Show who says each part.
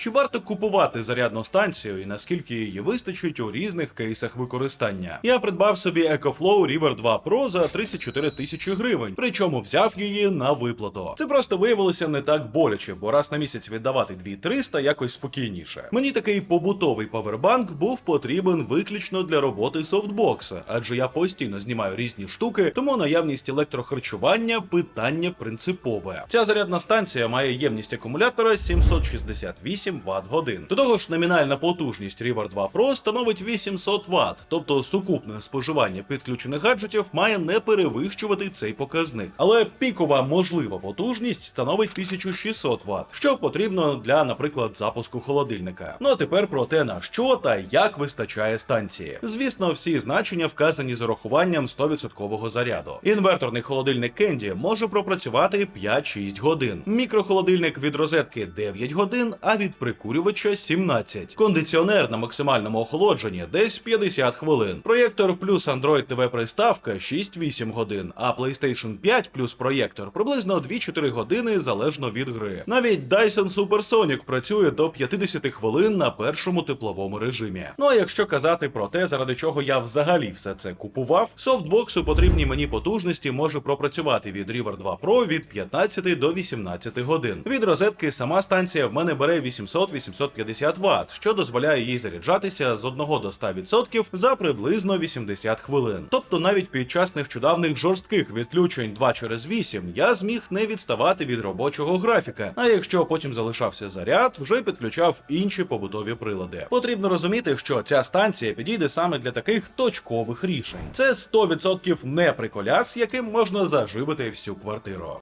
Speaker 1: Чи варто купувати зарядну станцію і наскільки її вистачить у різних кейсах використання? Я придбав собі EcoFlow River 2 Pro за 34 тисячі гривень, причому взяв її на виплату. Це просто виявилося не так боляче, бо раз на місяць віддавати 2300 якось спокійніше. Мені такий побутовий павербанк був потрібен виключно для роботи софтбокса, адже я постійно знімаю різні штуки, тому наявність електрохарчування питання принципове. Ця зарядна станція має ємність акумулятора 768 Вт годин. До того ж, номінальна потужність River 2 Pro становить 800 Вт, тобто сукупне споживання підключених гаджетів має не перевищувати цей показник. Але пікова можлива потужність становить 1600 Вт, що потрібно для, наприклад, запуску холодильника. Ну а тепер про те, на що та як вистачає станції. Звісно, всі значення вказані з урахуванням 100% заряду. Інверторний холодильник Candy може пропрацювати 5-6 годин. Мікрохолодильник від розетки 9 годин, а від прикурювача 17. Кондиціонер на максимальному охолодженні десь 50 хвилин. Проєктор плюс Android TV приставка 6-8 годин, а PlayStation 5 плюс проєктор приблизно 2-4 години залежно від гри. Навіть Dyson Supersonic працює до 50 хвилин на першому тепловому режимі. Ну а якщо казати про те, заради чого я взагалі все це купував, софтбоксу потрібні мені потужності може пропрацювати від River 2 Pro від 15 до 18 годин. Від розетки сама станція в мене бере 800-850 Вт, що дозволяє їй заряджатися з 1 до 100% за приблизно 80 хвилин. Тобто навіть під час нещодавних жорстких відключень 2 через 8 я зміг не відставати від робочого графіка. А якщо потім залишався заряд, вже підключав інші побутові прилади. Потрібно розуміти, що ця станція підійде саме для таких точкових рішень. Це 100% не приколяс, яким можна заживити всю квартиру.